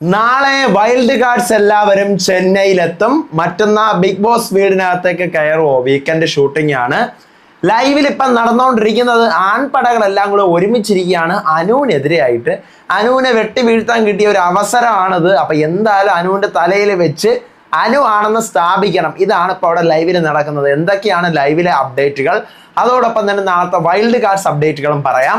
നാളെ wild cards എല്ലാവരും ചെന്നൈയിലെത്തും. മറ്റന്നാ ബിഗ് ബോസ് വീടിനകത്തേക്ക് കയറുമോ വീക്കെൻഡ് ഷൂട്ടിംഗ് ആണ്. ലൈവിൽ ഇപ്പം നടന്നുകൊണ്ടിരിക്കുന്നത് ആൺപടകളെല്ലാം കൂടെ ഒരുമിച്ചിരിക്കുകയാണ്. അനുവിനെതിരെയായിട്ട് അനുവിനെ വെട്ടി വീഴ്ത്താൻ കിട്ടിയ ഒരു അവസരമാണിത്. അപ്പൊ എന്തായാലും അനുവിന്റെ തലയിൽ വെച്ച് അനു ആണെന്ന് സ്ഥാപിക്കണം. ഇതാണ് ഇപ്പോൾ അവിടെ ലൈവിൽ നടക്കുന്നത്. എന്തൊക്കെയാണ് ലൈവിലെ അപ്ഡേറ്റുകൾ അതോടൊപ്പം തന്നെ നാളത്തെ വൈൽഡ് കാർഡ്സ് അപ്ഡേറ്റുകളും പറയാം.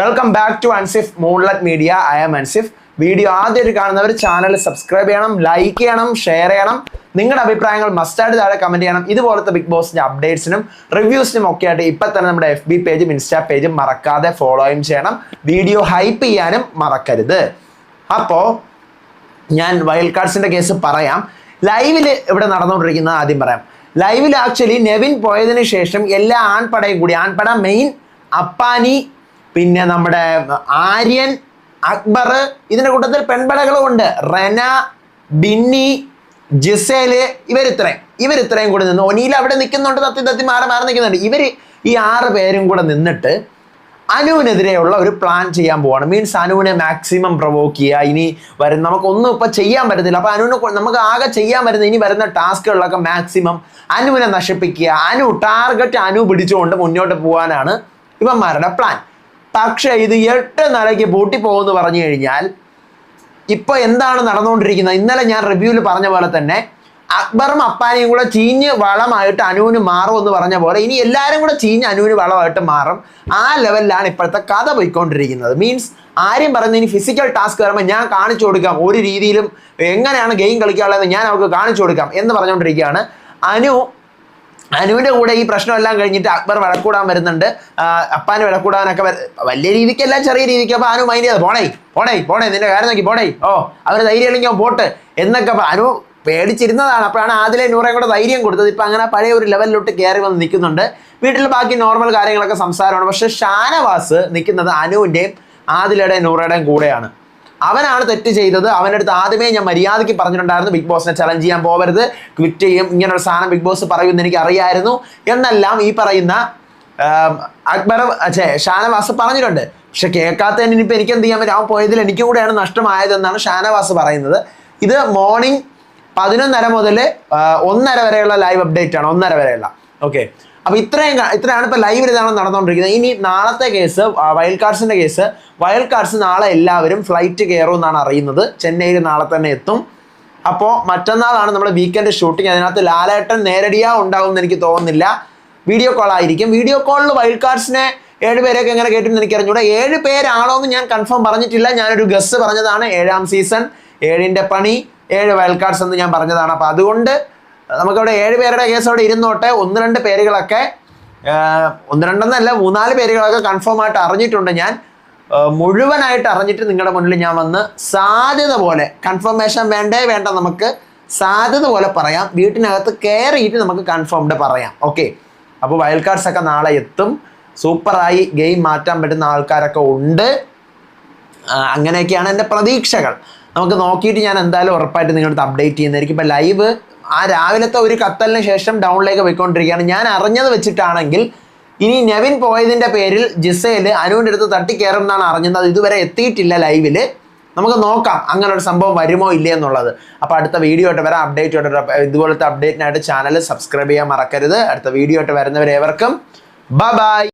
Welcome back to Ansif moonlet media I am Ansif video ആദ്യമായിട്ട് കാണുന്നവർ ചാനൽ സബ്സ്ക്രൈബ് ചെയ്യണം ലൈക്ക് ചെയ്യണം ഷെയർ ചെയ്യണം. നിങ്ങളുടെ അഭിപ്രായങ്ങൾ മസ്റ്റായിട്ട് താഴെ കമന്റ് ചെയ്യണം. ഇതുപോലത്തെ ബിഗ് ബോസിന്റെ അപ്ഡേറ്റ്സിനും റിവ്യൂസിനും ഒക്കെ ആയിട്ട് ഇപ്പം തന്നെ നമ്മുടെ എഫ് ബി പേജും ഇൻസ്റ്റാ പേജും മറക്കാതെ ഫോളോയും ചെയ്യണം. വീഡിയോ ഹൈപ്പ് ചെയ്യാനും മറക്കരുത്. അപ്പോൾ ഞാൻ വൈൽഡ് കാർഡ്സിന്റെ കേസ് പറയാം. ലൈവിൽ ഇവിടെ നടന്നുകൊണ്ടിരിക്കുന്നത് ആദ്യം പറയാം. ലൈവിൽ ആക്ച്വലി നെവിൻ പോയതിനു ശേഷം എല്ലാ ആൺപടയും കൂടി ആൺപട മെയിൻ അപ്പാനി പിന്നെ നമ്മുടെ ആര്യൻ അക്ബർ ഇതിന്റെ കൂട്ടത്തിൽ പെൺപടകളും ഉണ്ട്. റെന ബിന്നി ജിസേൽ ഇവരിത്രയും. ഇവരിത്രയും കൂടി നിന്ന് ഒനിയിൽ അവിടെ നിൽക്കുന്നുണ്ട് തത്തി തത്തി മാറി മാറി നിൽക്കുന്നുണ്ട്. ഇവർ ഈ ആറ് പേരും കൂടെ നിന്നിട്ട് അനുവിനെതിരെയുള്ള ഒരു പ്ലാൻ ചെയ്യാൻ പോവാണ്. മീൻസ് അനുവിനെ മാക്സിമം പ്രൊവോക്ക് ചെയ്യുക. ഇനി വരുന്ന നമുക്കൊന്നും ഇപ്പം ചെയ്യാൻ പറ്റത്തില്ല. അപ്പോൾ അനുവിനെ നമുക്ക് ആകെ ചെയ്യാൻ പറ്റുന്ന ഇനി വരുന്ന ടാസ്കുകളിലൊക്കെ മാക്സിമം അനുവിനെ നശിപ്പിക്കുക. അനു ടാർഗറ്റ് അനു പിടിച്ചുകൊണ്ട് മുന്നോട്ട് പോകാനാണ് ഇവന്മാരുടെ പ്ലാൻ പക്ഷേ ഇത് എട്ട് നിലയ്ക്ക് പൂട്ടിപ്പോകുമെന്ന് പറഞ്ഞു കഴിഞ്ഞാൽ ഇപ്പൊ എന്താണ് നടന്നുകൊണ്ടിരിക്കുന്നത്? ഇന്നലെ ഞാൻ റിവ്യൂവിൽ പറഞ്ഞ പോലെ തന്നെ അക്ബറും അപ്പാനിയും കൂടെ ചീഞ്ഞ് വളമായിട്ട് അനുവിന് മാറും എന്ന് പറഞ്ഞ പോലെ ഇനി എല്ലാവരും കൂടെ ചീഞ്ഞ് അനുവിന് വളമായിട്ട് മാറും. ആ ലെവലിലാണ് ഇപ്പോഴത്തെ കഥ പോയിക്കൊണ്ടിരിക്കുന്നത്. മീൻസ് ആരും പറയുന്നത് ഇനി ഫിസിക്കൽ ടാസ്ക് വരുമ്പോൾ ഞാൻ കാണിച്ചു കൊടുക്കാം. ഒരു രീതിയിലും എങ്ങനെയാണ് ഗെയിം കളിക്കാനുള്ളത് ഞാൻ അവർക്ക് കാണിച്ചു കൊടുക്കാം എന്ന് പറഞ്ഞുകൊണ്ടിരിക്കുകയാണ്. അനു അനുവിന്റെ കൂടെ ഈ പ്രശ്നമെല്ലാം കഴിഞ്ഞിട്ട് അക്ബർ വഴക്കൂടാൻ വരുന്നുണ്ട്. അപ്പാന് വഴക്കൂടാനൊക്കെ വലിയ രീതിക്കല്ല ചെറിയ രീതിക്ക് അപ്പൊ അനു മൈൻഡ് ചെയ്ത് പോണേ പോണേ പോണേ നിന്റെ കാര്യം നോക്കി പോണേ. ഓ അവർ ധൈര്യം അല്ലെങ്കിൽ അവൻ പോട്ട് എന്നൊക്കെ അനു പേടിച്ചിരുന്നതാണ്. അപ്പോഴാണ് ആദിലെ നൂറേം കൂടെ ധൈര്യം കൊടുത്തത്. ഇപ്പൊ അങ്ങനെ പഴയ ഒരു ലെവലിലോട്ട് കയറി വന്ന് നിൽക്കുന്നുണ്ട്. വീട്ടിൽ ബാക്കി നോർമൽ കാര്യങ്ങളൊക്കെ സംസാരമാണ്. പക്ഷേ ഷാനവാസ് നിൽക്കുന്നത് അനുവിന്റെയും ആദിലയുടെയും നൂറയുടെയും കൂടെയാണ്. അവനാണ് തെറ്റ് ചെയ്തത്. അവന്റെ അടുത്ത് ആദ്യമേ ഞാൻ മര്യാദയ്ക്ക് പറഞ്ഞിട്ടുണ്ടായിരുന്നു ബിഗ് ബോസിനെ ചലഞ്ച് ചെയ്യാൻ പോകരുത് ക്വിറ്റ് ചെയ്യും ഇങ്ങനൊരു സാധനം ബിഗ് ബോസ് പറയുമെന്ന് എനിക്ക് അറിയായിരുന്നു എന്നെല്ലാം ഈ പറയുന്ന അക്ബർ അച്ഛേ ഷാനവാസ് പറഞ്ഞിട്ടുണ്ട്. പക്ഷെ കേൾക്കാത്തതിന് ഇനിയിപ്പോൾ എനിക്ക് എന്ത് ചെയ്യാൻ പറ്റും? അവൻ പോയതിൽ എനിക്ക് കൂടെയാണ് നഷ്ടമായതെന്നാണ് ഷാനവാസ് പറയുന്നത്. ഇത് മോർണിംഗ് പതിനൊന്നര മുതൽ ഒന്നര വരെയുള്ള ലൈവ് അപ്ഡേറ്റ് ആണ് ഒന്നര വരെയുള്ള. ഓക്കെ അപ്പൊ ഇത്രയും ഇത്രയാണ് ഇപ്പൊ ലൈവ് ഇതാണ് നടന്നുകൊണ്ടിരിക്കുന്നത് ഇനി നാളത്തെ കേസ് വൈൽഡ് കാർഡ്സിന്റെ കേസ് വൈൽഡ് കാർഡ്സ് നാളെ എല്ലാവരും ഫ്ലൈറ്റ് കയറും എന്നാണ് അറിയുന്നത്. ചെന്നൈയിൽ നാളെ തന്നെ എത്തും. അപ്പോൾ മറ്റന്നാളാണ് നമ്മുടെ വീക്കെൻഡ് ഷൂട്ടിംഗ് അതിനകത്ത് ലാലേട്ടൻ നേരടിയാ ഉണ്ടാവും എന്ന് എനിക്ക് തോന്നുന്നില്ല. വീഡിയോ കോൾ ആയിരിക്കും. വീഡിയോ കോളിൽ വൈൽഡ് കാർഡ്സിനെ ഏഴ് പേരെയൊക്കെ എങ്ങനെ കേട്ടിരുന്നു എനിക്ക് അറിഞ്ഞൂടെ ഏഴ് പേരാണോ എന്ന് ഞാൻ കൺഫേം പറഞ്ഞിട്ടില്ല. ഞാനൊരു ഗസ് പറഞ്ഞതാണ്. ഏഴാം സീസൺ ഏഴിന്റെ പണി ഏഴ് വൈൽഡ് കാർഡ്സ് എന്ന് ഞാൻ പറഞ്ഞതാണ്. അപ്പോൾ അതുകൊണ്ട് നമുക്കവിടെ ഏഴ് പേരുടെ കേസ് അവിടെ ഇരുന്നോട്ടെ. ഒന്ന് രണ്ട് പേരുകളൊക്കെ ഒന്ന് രണ്ടെന്നല്ല മൂന്നാൽ പേരുകളൊക്കെ കൺഫേം ആയിട്ട് അറിഞ്ഞിട്ടുണ്ട് ഞാൻ. മുഴുവനായിട്ട് അറിഞ്ഞിട്ട് നിങ്ങളുടെ മുന്നിൽ ഞാൻ വന്ന് സാധ്യത പോലെ കൺഫർമേഷൻ വേണ്ടേ വേണ്ട നമുക്ക് സാധ്യത പോലെ പറയാം. വീട്ടിനകത്ത് കയറിയിട്ട് നമുക്ക് കൺഫേംഡ് പറയാം. ഓക്കെ അപ്പോൾ വൈൽഡ് കാർഡ്സ് ഒക്കെ നാളെ എത്തും. സൂപ്പറായി ഗെയിം മാറ്റാൻ പറ്റുന്ന ആൾക്കാരൊക്കെ ഉണ്ട്. അങ്ങനെയൊക്കെയാണ് എന്റെ പ്രതീക്ഷകൾ. നമുക്ക് നോക്കിയിട്ട് ഞാൻ എന്തായാലും ഉറപ്പായിട്ട് നിങ്ങളുടെ അപ്ഡേറ്റ് ചെയ്യുന്നതായിരിക്കും. ഇപ്പം ലൈവ് ആ രാവിലത്തെ ഒരു കത്തലിന് ശേഷം ഡൗണിലേക്ക് പോയിക്കൊണ്ടിരിക്കുകയാണ്. ഞാൻ അറിഞ്ഞത് വെച്ചിട്ടാണെങ്കിൽ ഇനി നെവിൻ പോയതിന്റെ പേരിൽ ജിസയിൽ അനുവിന്റെ അടുത്ത് തട്ടിക്കയറും എന്നാണ് അറിഞ്ഞത്. അത് ഇതുവരെ എത്തിയിട്ടില്ല ലൈവിൽ നമുക്ക് നോക്കാം അങ്ങനെ ഒരു സംഭവം വരുമോ ഇല്ലേ എന്നുള്ളത്. അപ്പോൾ അടുത്ത വീഡിയോ ആയിട്ട് വരാം. അപ്ഡേറ്റ് ആയിട്ട്. ഇതുപോലത്തെ അപ്ഡേറ്റിനായിട്ട് ചാനൽ സബ്സ്ക്രൈബ് ചെയ്യാൻ മറക്കരുത്. അടുത്ത വീഡിയോ ആയിട്ട് വരുന്നവരേവർക്കും ബൈ ബൈ